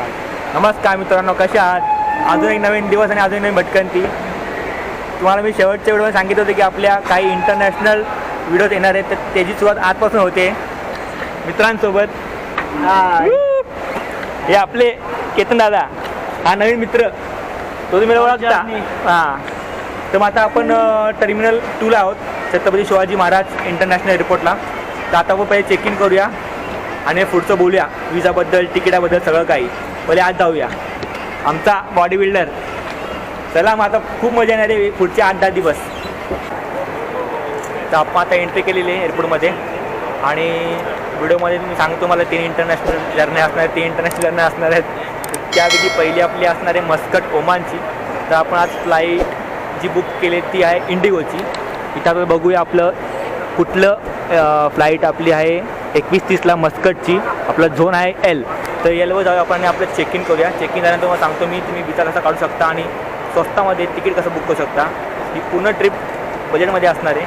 नमस्कार. मित्रांनो कसे आहात? अजून एक नवीन दिवस आणि अजून एक नवीन भटकंती. तुम्हाला मी शेवटच्या व्हिडिओमध्ये सांगितलं होतं की आपल्या काही इंटरनॅशनल व्हिडिओज येणार आहेत तर त्याची सुरुवात आजपासून होते. मित्रांसोबत हे आपले केतन दादा हा नवीन मित्र. तो तुम्ही ओळखता. हां. तर मग आता आपण टर्मिनल टूला आहोत छत्रपती शिवाजी महाराज इंटरनॅशनल एअरपोर्टला तर आता आपण पहिले चेक इन करूया आणि पुढचं बोलूया विजाबद्दल तिकिटाबद्दल सगळं काही. पहिले आज जाऊया. आमचा बॉडी बिल्डर चला मग आता खूप मजा येणार आहे पुढचे आठ दहा दिवस. तर आपण आता एंट्री केलेली आहे एअरपोर्टमध्ये आणि व्हिडिओमध्ये मी सांगतो मला तीन इंटरनॅशनल जर्नी असणार तीन इंटरनॅशनल जर्नी असणार आहेत. त्यापैकी पहिली आपली असणार आहे मस्कट ओमानची. तर आपण आज फ्लाईट जी बुक केली ती आहे इंडिगोची इथं आपण बघूया आपलं कुठलं फ्लाईट आपली आहे. एकवीस तीसला मस्कटची. आपलं झोन आहे एल तर एलवर जाऊया आपण आणि आपलं चेक इन करूया. चेक इन झाल्यानंतर मला सांगतो मी तुम्ही विचार कसा काढू शकता आणि स्वस्तामध्ये तिकीट कसं बुक करू शकता. ही पूर्ण ट्रिप बजेटमध्ये असणार आहे.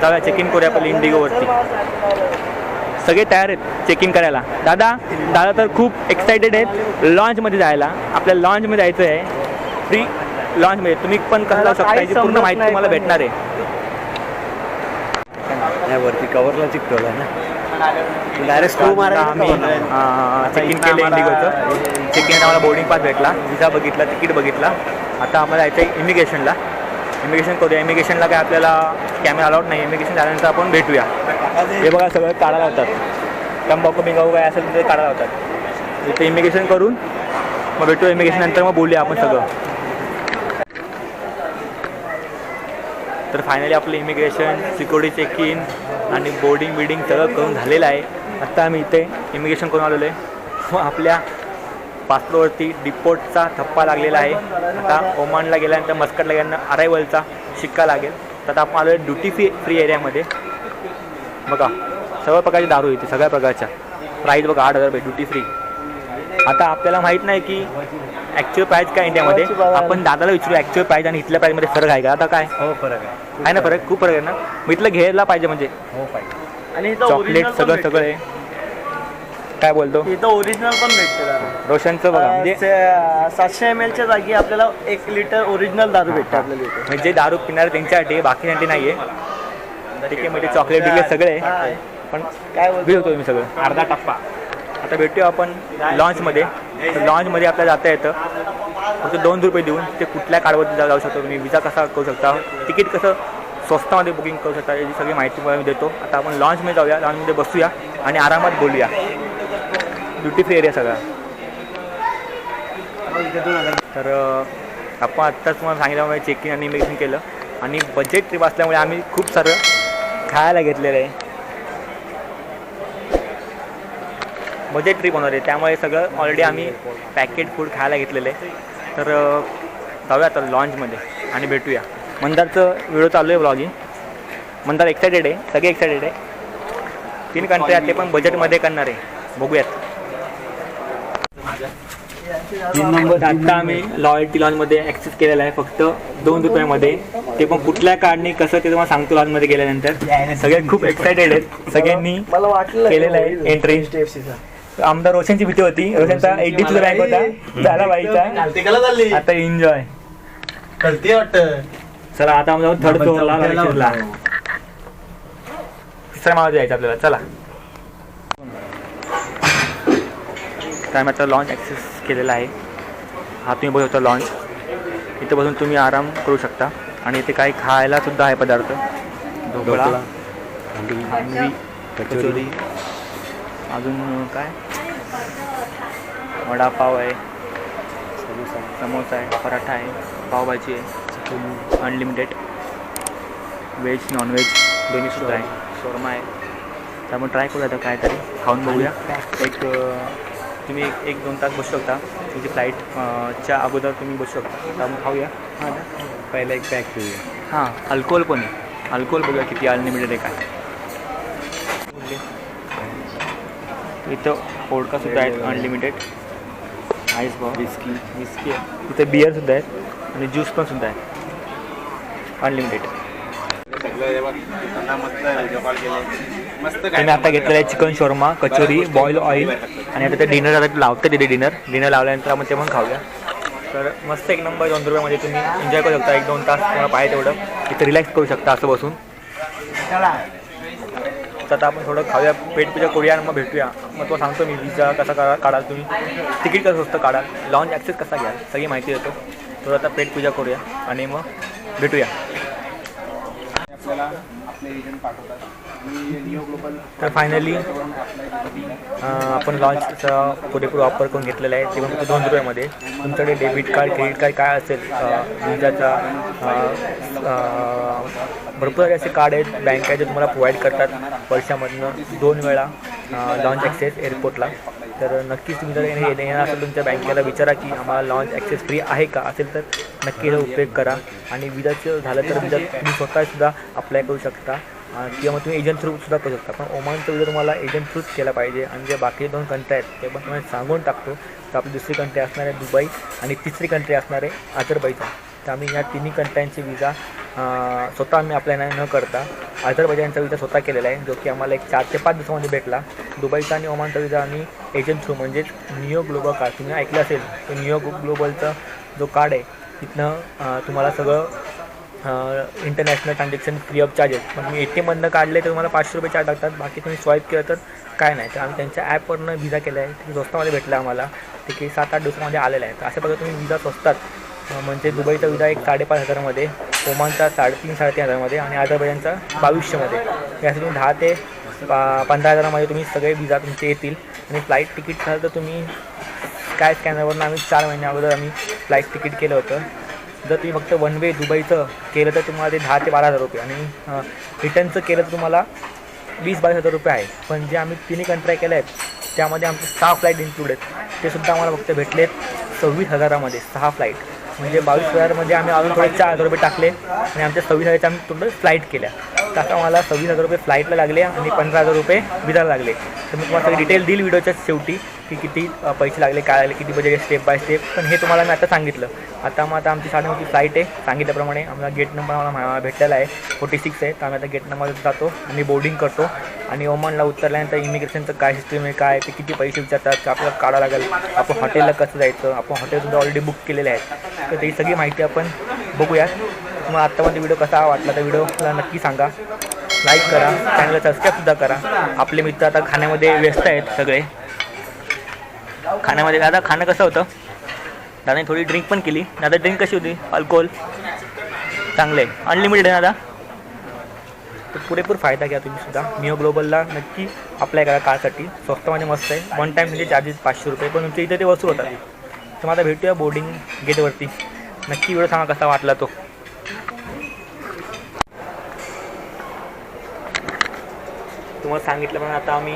जाऊया चेक इन करूया आपल्या इंडिगोवरती सगळे तयार आहेत चेक इन करायला. दादा दादा तर खूप एक्सायटेड आहेत लॉन्चमध्ये जायला. आपल्याला लॉन्चमध्ये जायचं आहे. फ्री लॉन्चमध्ये तुम्ही पण कसं जाऊ शकता याची पूर्ण माहिती तुम्हाला भेटणार आहे. वरती कवरला चिकटवलं ना. डायरेक्ट स्क्रू आम्ही चेक इन केलं इंडिगोचं. चेक इन आम्हाला बोर्डिंग पास भेटला. विजा बघितला तिकीट बघितला. आता आम्हाला जायचं आहे इमिग्रेशनला इमिग्रेशन करूया. इमिग्रेशनला काय आपल्याला कॅमेरा अलाउड नाही. इमिग्रेशन झाल्यानंतर आपण भेटूया. हे बघा सगळं काढायला होतात तंबाखू बिंगाऊ काय असेल ते काढायला होतात इथे इमिग्रेशन करून मग भेटूया इमिग्रेशन नंतर मग बोलूया आपण सगळं. तर फायनली आपलं इमिग्रेशन सिक्युरिटी चेक इन आणि बोर्डिंग बिडिंग सगळं करून झालेलं आहे. आत्ता आम्ही इथे इमिग्रेशन करून आलेलो आहे. व आपल्या पासपोर्टवरती डिपोर्टचा थप्पा लागलेला आहे. आता ओमानला गेल्यानंतर मस्कटला गेल्यानंतर अरायवलचा शिक्का लागेल. तर आता आपण आलो आहे ड्युटी फ्री फ्री एरियामध्ये बघा सगळ्या प्रकारची दारू येते सगळ्या प्रकारच्या. प्राईज बघा आठ हजार रुपये ड्युटी फ्री आता आपल्याला माहीत नाही की ॲक्च्युअल प्राईस काय इंडियामध्ये. आपण दादाला विचारू ॲक्च्युअल प्राईस आणि इथल्या प्राईसमध्ये फरक आहे का? आता काय? हो फरक आहे. आहे ना फरक खूप फरक आहे ना? मग इथलं घ्यायला पाहिजे म्हणजे. हो पाहिजे. आणि चॉकलेट सगळं. सगळं आहे. काय बोलतो? इथं ओरिजिनल पण भेटते रोशनचं बघा म्हणजे सातशे एम एलच्या जागी आपल्याला एक लिटर ओरिजिनल दारू भेटते आपल्याला म्हणजे जे दारू पिणार त्यांच्यासाठी बाकीसाठी नाही आहे ठीक आहे म्हणजे चॉकलेट बिकलेट सगळे आहे. हा. पण काय बिल बोलतो तुम्ही सगळं. अर्धा टप्पा. आता भेटूया आपण लॉन्चमध्ये. तर लॉन्चमध्ये आपल्याला जाता येतं. फक्त दोन रुपये देऊन ते कुठल्या कार्डवरती जाऊ शकतो तुम्ही विजा कसा करू शकता. तिकीट कसं स्वस्तामध्ये बुकिंग करू शकता याची सगळी माहिती मी देतो. आता आपण लॉन्चमध्ये जाऊया लॉन्चमध्ये बसूया आणि आरामात बोलूया. ड्युटी फ्री एरिया सगळा. तर आपण आत्ताच तुम्हाला सांगितल्यामुळे चेक इन आणि इमिग्रेशन केलं. आणि बजेट ट्रिप असल्यामुळे आम्ही खूप सारं खायला घेतलेलं आहे. बजेट ट्रिप होणार आहे. त्यामुळे सगळं ऑलरेडी आम्ही पॅकेट फूड खायला घेतलेलं आहे. तर जाऊया आता लॉन्चमध्ये आणि भेटूया. मंदारचं व्हिडिओ चालू आहे ब्लॉगिंग मंदार एक्सायटेड आहे. सगळे एक्सायटेड आहे. तीन कंट्री आहेत ते पण बजेटमध्ये करणार आहे. बघूयात. तीन नंबर आता आम्ही लॉयल्टी लॉन्चमध्ये ॲक्सेस केलेला आहे फक्त दोन रुपयामध्ये. ते पण कुठल्या कार्डनी कसं ते तुम्हाला सांगतो लॉन्चमध्ये गेल्यानंतर. सगळे खूप एक्सायटेड आहेत. सगळ्यांनी मला वाटलं केलेलं आहे एंट्री आमदार रोशनची भीती होती. रोशनचा एच डी बँक होता. झाला बाईचा. आता एन्जॉय कळते वाटतं. चला आता आम्हाला थर्ड फ्लोअरला ला तिसऱ्या माळा जायचं आपल्याला. चला. काय आता लॉन्च ॲक्सेस केलेला आहे. हा तुम्ही बघू शकता लॉन्च इथं बसून तुम्ही आराम करू शकता. आणि इथे काही खायला सुद्धा आहे पदार्थ. ढोकळा. कचोरी. अजून काय? वडापाव आहे समोसा आहे पराठा आहे पावभाजी आहे अनलिमिटेड व्हेज नॉनव्हेज दोन्ही सुद्धा आहे. शोरमा आहे. त्यामुळे ट्राय करूया आता काहीतरी. खाऊन बघूया. एक तुम्ही एक एक दोन तास बसू शकता. तुमची फ्लाईटच्या अगोदर तुम्ही बसू शकता. त्यामुळे खाऊया. हां पहिला एक पॅक ठेवूया हां अल्कोहोल पण आहे. अल्कोहोल बघूया किती अनलिमिटेड आहे काय. इथं पोडका सुद्धा आहेत अनलिमिटेड आईस भाव विस्की विस्की आहे. इथे बिअर सुद्धा आहेत आणि ज्यूस पण सुद्धा आहे. अनलिमिटेड त्यांना तुम्ही आता घेतलेलं आहे chicken shawarma kachori boil oil आणि आता ते डिनर आता लावतं तिथे डिनर डिनर लावल्यानंतर आपण ते पण खाऊया. तर मस्त एक नंबर दोन रुपयामध्ये तुम्ही एन्जॉय करू शकता. एक दोन तास तुम्हाला पाहिजे तेवढं. इथं रिलॅक्स करू शकता असं बसून. तर आता आपण थोडं खाऊया. पेटपूजा करूया आणि मग भेटूया. मग तो सांगतो मी विजा कसा करा काढाल तुम्ही. तिकीट कसं स्वस्त काढाल. लॉन्च ॲक्सेस कसा घ्याल? सगळी माहिती देतो. थोडं आता पेटपूजा करूया आणि मग भेटूया. आपल्याला आपले एजंट पाठवतात. तर फायनली आपण लॉन्चचा पुरेपूर वापर करून घेतलेला आहे. ते पण फक्त दोन रुपयामध्ये. तुमच्याकडे डेबिट कार्ड क्रेडिट कार्ड काय असेल विजाचा भरपूर सारे असे कार्ड आहेत बँका जे तुम्हाला प्रोव्हाइड करतात वर्षामधनं दोन वेळा लॉन्च ॲक्सेस एअरपोर्टला तर नक्कीच तुम्ही जर येणार असेल तुमच्या बँकेला विचारा की आम्हाला लॉन्च ॲक्सेस फ्री आहे का? असेल तर नक्की याचा उपयोग करा. आणि विजाचं झालं तर विजा तुम्ही स्वतःसुद्धा अप्लाय करू शकता. किंवा मग तुम्ही एजंट थ्रू सुद्धा करू शकता. पण ओमानचा विजा तुम्हाला एजंट थ्रूच केला पाहिजे. आणि जे बाकी दोन कंट्री आहेत ते पण तुम्हाला सांगून टाकतो. तर आपली दुसरी कंट्री असणार आहे दुबई आणि तिसरी कंट्री असणार आहे अझरबैजान तर आम्ही या तिन्ही कंट्र्यांचे विजा स्वतः आम्ही अप्लाय नाही न करता अझरबैजानचा विजा स्वतः केलेला आहे जो की आम्हाला एक चार ते पाच दिवसामध्ये भेटला. दुबईचा आणि ओमानचा विजा आम्ही एजंट थ्रू म्हणजेच नियो ग्लोबल कार्ड तुम्ही ऐकलं असेल तर नियो ग्लोबलचा जो कार्ड आहे तिथनं तुम्हाला सगळं international transaction free of charges पण मी ए टी एममधनं काढले तर तुम्हाला पाचशे रुपये चार्ज लागतात. बाकी तुम्ही स्वाईप केलं तर काय नाही. तर आम्ही त्यांच्या ॲपवरनं विजा केला आहे ते स्वस्तामध्ये भेटला आम्हाला. ते की सात आठ दिवसामध्ये आलेलं आहे. तर अशा प्रकारे तुम्ही विजा स्वस्तात म्हणजे दुबईचा विजा एक साडेपाच हजारामध्ये ओमानचा साडेतीन साडेतीन हजारामध्ये आणि अझरबैजानचा बावीसशेमध्ये. यासाठी तुम्ही दहा ते पा पंधरा हजारामध्ये तुम्ही सगळे विजा तुमचे येतील. आणि फ्लाईट तिकीट झालं तर तुम्ही काय स्कॅनरवरनं आम्ही चार महिन्या अगोदर आम्ही फ्लाईट तिकीट केलं होतं. जर तुम्ही फक्त वन वे दुबईचं केलं तर तुम्हाला ते दहा ते बारा हजार रुपये. आणि रिटर्नचं केलं तर तुम्हाला वीस बावीस हजार रुपये आहे. पण जे आम्ही तिन्ही कंट्राय केल्या आहेत त्यामध्ये आमचे सहा फ्लाईट इन्क्लूड आहेत. ते सुद्धा आम्हाला फक्त भेटलेत सव्वीस हजारामध्ये सहा फ्लाईट म्हणजे बावीस हजारमध्ये आम्ही अजून थोडे चार हजार रुपये टाकले आणि आमच्या सव्वीस हजारच्या आम्ही टोटल फ्लाईट केल्या. तर आता आम्हाला सव्वीस हजार रुपये फ्लाईटला लागले आणि पंधरा हजार रुपये विजाला लागले. तर मी तुम्हाला सगळी डिटेल देईल व्हिडिओच्या शेवटी की किती पैसे लागले काय लागले किती बजेट स्टेप बाय स्टेप पण हे तुम्हाला मी आता सांगितलं. आता मग आता आमची साडेनऊची फ्लाईट आहे. सांगितल्याप्रमाणे आम्हाला गेट नंबर आम्हाला भेटलेला आहे. फोर्टी सिक्स आहे. तर आम्ही आता गेट नंबर जातो आणि बोर्डिंग करतो. आणि ओमनला उतरल्यानंतर इमिग्रेशनचं काय सिस्टम आहे काय ते किती पैसे विचारतात आपल्याला काढावं लागेल. आपण हॉटेलला कसं जायचं? आपण हॉटेलसुद्धा ऑलरेडी बुक केलेले आहेत. तर ती सगळी माहिती आपण बघूयात. मग आत्तामध्ये व्हिडिओ कसा वाटला तर व्हिडिओला नक्की सांगा. लाईक करा. चॅनलला सबस्क्राईबसुद्धा करा. आपले मित्र आता खाण्यामध्ये व्यस्त आहेत सगळे. खाण्यामध्ये दादा खाणं कसं होतं? दादाने थोडी ड्रिंक पण केली. दादा ड्रिंक कशी होती? अल्कोहोल चांगले अनलिमिटेड आहे दादा? तर पुरेपूर फायदा घ्या तुम्हीसुद्धा मिओ ग्लोबलला नक्की अप्लाय करा कारसाठी. स्वस्तामध्ये म्हणजे मस्त आहे. वन टाईम म्हणजे चार्जेस पाचशे रुपये. पण तुमच्या इथे ते वसूल होतात. तर मग आता भेटूया बोर्डिंग गेटवरती नक्की वेळ सांगा कसा वाटला तो. तुम्हाला सांगितलं पण आता आम्ही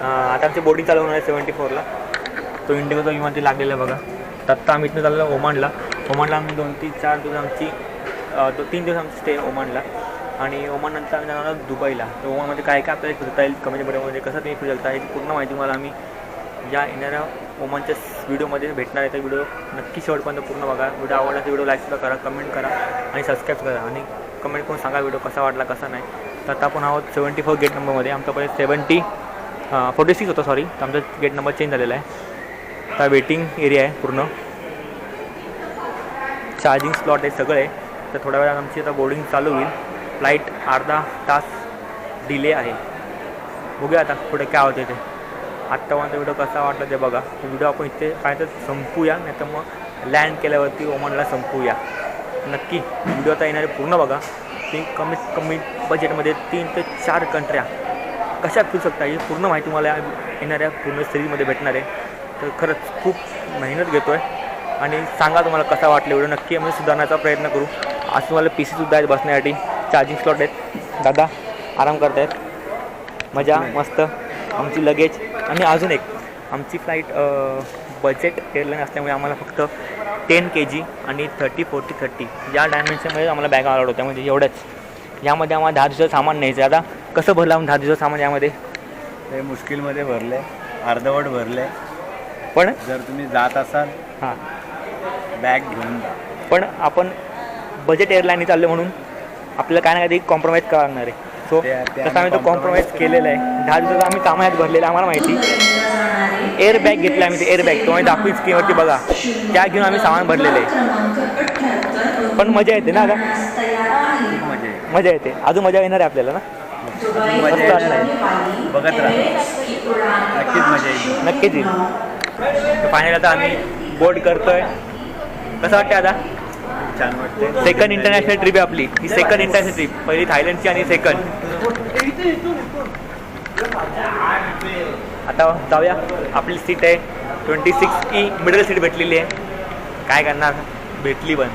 आता आमची बोटिंग चालू होणार आहे सेवन्टी फोरला तो इंडिगोचा विमान ते लागलेला आहे बघा. तर आत्ता आम्ही इथनं चाललो ओमानला. ओमानला आम्ही दोन तीन चार दिवस आमची दो तीन दिवस आमची स्टे ओमानला. आणि ओमाननंतर आम्ही जाणार आहोत दुबईला. तर ओमानमध्ये काय काय आपल्याला फिरता येईल कमी बड्यामध्ये कसं तुम्ही फिरू शकता याची पूर्ण माहिती मला आम्ही या येणाऱ्या ओमानच्या व्हिडिओमध्ये भेटणार आहे. तर व्हिडिओ नक्की शेवटपर्यंत पूर्ण बघा. व्हिडिओ आवडला तर व्हिडिओ लाईकसुद्धा करा कमेंट करा आणि सबस्क्राईब करा. आणि कमेंट करून सांगा व्हिडिओ कसा वाटला कसा नाही. तर आता आपण आहोत सेवन्टी फोर गेट नंबरमध्ये आमच्यापर्यंत सेवन्टी फोर्टी सिक्स होता सॉरी तर आमचा गेट नंबर चेंज झालेला आहे. आता वेटिंग एरिया आहे पूर्ण. चार्जिंग स्लॉट आहे सगळं. आहे तर थोड्या वेळात आमची आता बोर्डिंग चालू होईल. फ्लाईट अर्धा तास डिले आहे. बघूया आता पुढे काय होते ते. आत्तापर्यंत व्हिडिओ कसा वाटला ते बघा. व्हिडिओ आपण इथे काय तर संपूया नाही तर मग लँड केल्यावरती ओमनला संपूया. नक्की. व्हिडिओ आता येणारे पूर्ण बघा. ते कमीत कमी बजेटमध्ये तीन ते चार कंट्र्या कशा फिरू शकता? ही पूर्ण माहिती मला येणाऱ्या पूर्ण सिरीजमध्ये भेटणार आहे. तर खरंच खूप मेहनत घेतो आहे आणि सांगा तुम्हाला कसा वाटला व्हिडिओ? नक्की आम्ही सुधारण्याचा प्रयत्न करू. आज तुम्हाला पी सीसुद्धा आहेत बसण्यासाठी. चार्जिंग स्लॉट आहेत. दादा आराम करत आहेत मजा मस्त. आमची लगेज. आणि अजून एक आमची फ्लाईट बजेट एअरलाईन असल्यामुळे आम्हाला फक्त टेन के जी आणि थर्टी फोर्टी थर्टी या डायमेन्शनमध्ये आम्हाला बॅग अलाउड होत्या. म्हणजे एवढ्याच यामध्ये आम्हाला दहा दिवसाचं सामान न्यायचं आहे. आता कसं भरलं आम्ही दहा दिवसाचं सामान यामध्ये? ते मुश्किलमध्ये भरले अर्धवट भरले पण? जर तुम्ही जात असाल हां. बॅग घेऊन जा. पण आपण बजेट एअरलाईन चाललो म्हणून आपल्याला काय ना काही कॉम्प्रोमाइज करावं लागणार आहे सो तसं आम्ही तो कॉम्प्रोमाइज केलेला आहे दहा दिवसाचा आम्ही कामात भरलेला आम्हाला माहिती. एअर बॅग घेतला आम्ही ते एअर बॅग तो आम्ही दाखवीन स्क्रीनवरती बघा. त्या घेऊन आम्ही सामान भरलेलं आहे. पण मजा येते ना आता. मजा येते. अजून मजा येणार आहे आपल्याला ना? बघत राहा. नक्कीच मजा येईल. नक्कीच येईल. फायनल आता आम्ही बोर्ड करतोय. कसं वाटतं आता? छान वाटते सेकंड इंटरनॅशनल ट्रिप आहे आपली. ही सेकंड इंटरनॅशनल ट्रिप पहिली थायलंडची आणि सेकंड आता जाऊया. आपली सीट आहे. Twenty six E middle seat भेटलेली आहे. काय करणार? भेटली पण.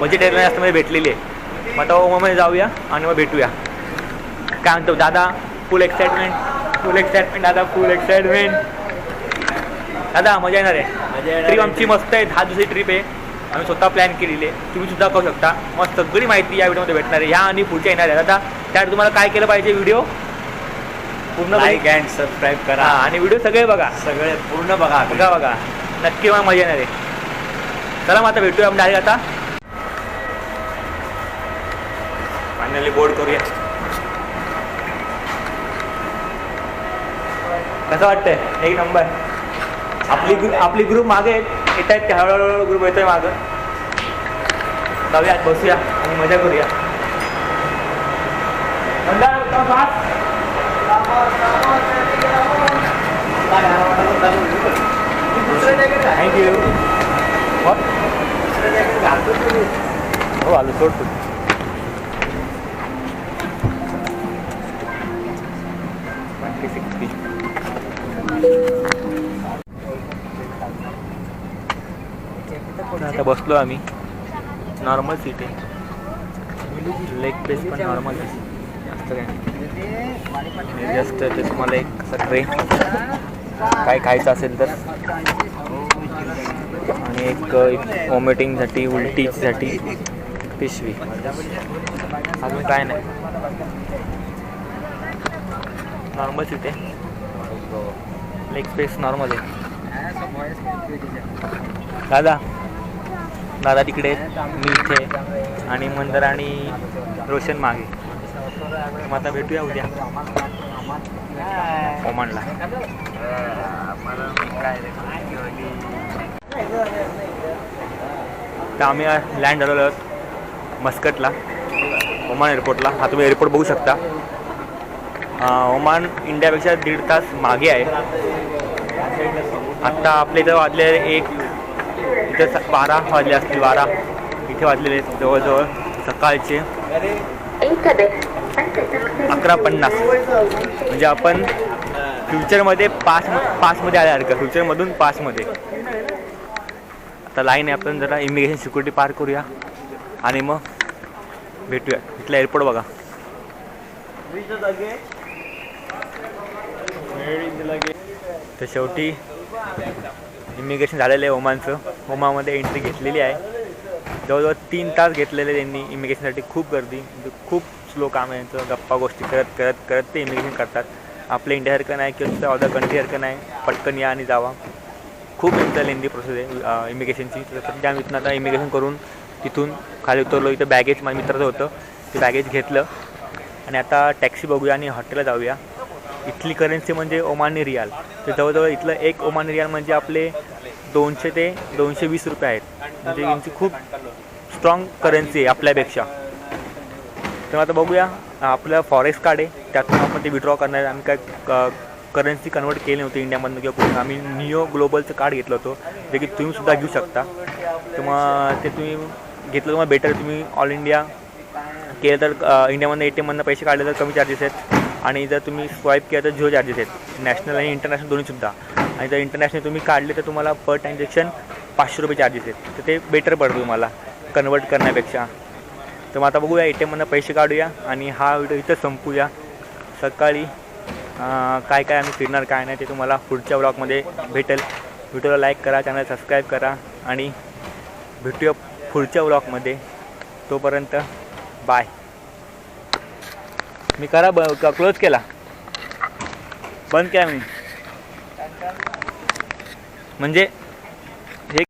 बजेट एअरलाईन असल्यामुळे भेटलेली आहे. मग आता ओमामध्ये जाऊया आणि मग भेटूया. काय म्हणतो दादा फुल एक्साइटमेंट फुल एक्साइटमेंट दादा फुल एक्साइटमेंट दादा मजा येणार आहे. ट्रिप. आमची मस्त आहे. दहा दिवसाची ट्रिप आहे. आम्ही स्वतः प्लॅन केलेली आहे. तुम्ही सुद्धा करू शकता. मग सगळी माहिती या व्हिडिओमध्ये भेटणार आहे. ह्या आणि पुढच्या येणार आहे. आता त्यात तुम्हाला काय केलं पाहिजे व्हिडिओ पूर्ण लाईक अँड सबस्क्राईब हा करा. आणि व्हिडिओ सगळे बघा. सगळे पूर्ण बघा. बघा बघा. नक्की मला मजा येणार आहे. चला मग आता भेटूया आपण डायरेक्ट आता. फायनली बोर्ड करूया. कसं वाटतंय? एक नंबर आपली ग्रुप आपली ग्रुप मागे येत आहेत ते हळूहळू ग्रुप येतोय मागं. जाऊया बसूया आणि मजा करूया. थँक्यू हो आलो सोडतो आता बसलो आम्ही. नॉर्मल सीट आहे लेग पेस पण नॉर्मल आहे. जास्त काय जस्ट ते तुम्हाला एक असा ट्रे काय खायचं असेल तर. आणि एक वॉमिटिंगसाठी उलटीसाठी पिशवी. अजून काय नाही. नॉर्मल सीट आहे लेग स्पेस नॉर्मल आहे. दादा दादा तिकडे मी इथे. आणि मंदर आणि रोशन मागे मग आता भेटूया उद्या. ओमानला. तर आम्ही लँड झालेलो आहोत मस्कटला ओमान एअरपोर्टला हा तुम्ही एअरपोर्ट बघू शकता. हवामान ओमान इंडियापेक्षा दीड तास मागे आहे. आत्ता आपल्या इथं वाजले एक इथं बारा वाजले असतील बारा. इथे वाजलेले जवळजवळ सकाळचे. अकरा पन्नास. म्हणजे आपण फ्युचरमध्ये पासम पाचमध्ये आल्या आल्यासारखं फ्युचरमधून पासमध्ये आता लाईन आहे आपण जरा इमिग्रेशन सिक्युरिटी पार करूया. आणि मग भेटूया. इथला एअरपोर्ट बघा. तर शेवटी इमिग्रेशन झालेलं आहे ओमानचं. ओमामध्ये एंट्री घेतलेली आहे. जवळजवळ तीन तास घेतलेले त्यांनी इमिग्रेशनसाठी खूप गर्दी खूप स्लो काम आहे यांचं. गप्पा गोष्टी करत करत करत ते इमिग्रेशन करतात. आपल्या इंडियासारखं नाही किंवा दुसऱ्या अदर कंट्रीसारखं नाही. पटकन या आणि जावा. खूप यांचं लेंदी प्रोसेस आहे इमिग्रेशनची तर त्या आम्ही आता इमिग्रेशन करून तिथून खाली उतरलो. इथं बॅगेज माझ्या मित्राचं होतं. ते बॅगेज घेतलं. आणि आता टॅक्सी बघूया आणि हॉटेलला जाऊया. इथली करन्सी म्हणजे ओमानी रियाल. तर जवळजवळ इथलं एक ओमानी रियाल म्हणजे आपले दोनशे ते दोनशे वीस रुपये आहेत. म्हणजे यांची खूप स्ट्रॉंग करन्सी आहे आपल्यापेक्षा. तर आता बघूया आपलं फॉरेस्ट कार्ड आहे. त्यातून आपण ते विड्रॉ करणार आहे. आम्ही काय करन्सी कन्वर्ट केली नव्हती इंडियामधनं किंवा कुठून. आम्ही निओ ग्लोबलचं कार्ड घेतलं होतं जे की तुम्ही सुद्धा घेऊ शकता. तर मग ते तुम्ही घेतलं तर मग बेटर तुम्ही ऑल इंडिया केलं तर इंडियामधनं ए टी एममधनं पैसे काढले तर कमी चार्जेस आहेत. आणि जर तुम्ही स्वाईप केलं तर झिरो चार्जेस आहेत. नॅशनल आणि इंटरनॅशनल दोन्हीसुद्धा आणि जर इंटरनॅशनल तुम्ही काढले तर तुम्हाला पर ट्रान्झॅक्शन पाचशे रुपये चार्जेस आहेत. तर ते बेटर पडतं तुम्हाला कन्वर्ट करण्यापेक्षा. तर मग आता बघूया ए टी एममधनं पैसे काढूया आणि हा व्हिडिओ इथं संपूया. सकाळी काय काय आम्ही फिरणार काय नाही ते तुम्हाला पुढच्या ब्लॉगमध्ये भेटेल. व्हिडिओला लाईक करा चॅनल सबस्क्राईब करा आणि भेटूया पुढच्या ब्लॉगमध्ये तोपर्यंत बाय मी करा ब क्लोज केला. बंद केला मी. म्हणजे